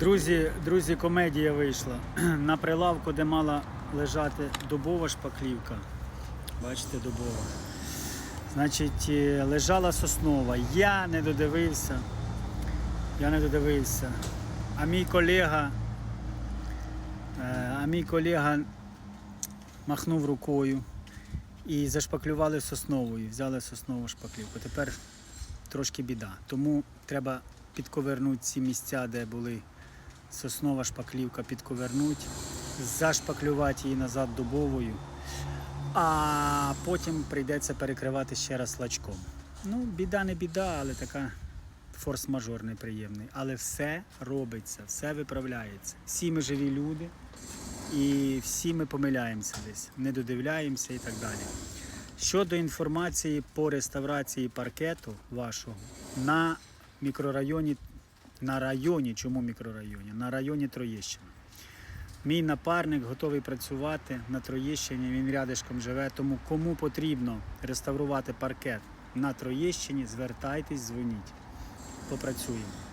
Друзі, друзі, комедія вийшла. На прилавку, де мала лежати дубова шпаклівка. Бачите, дубова. Значить, е, лежала соснова. Я не додивився. Я не додивився. А мій колега, е, а мій колега махнув рукою і зашпаклювали сосновою. Взяли соснову шпаклівку. Тепер трошки біда. Тому треба підковернути ці місця, де були соснова шпаклівка, підковернути, зашпаклювати її назад дубовою, а потім прийдеться перекривати ще раз лачком. Ну, біда не біда, але така форс-мажор неприємний. Але все робиться, все виправляється. Всі ми живі люди і всі ми помиляємося десь, не додивляємося і так далі. Щодо інформації по реставрації паркету вашого на мікрорайоні, на районі, чому мікрорайоні? На районі Троєщина. Мій напарник готовий працювати на Троєщині, він рядишком живе. Тому кому потрібно реставрувати паркет на Троєщині, звертайтесь, дзвоніть. Попрацюємо.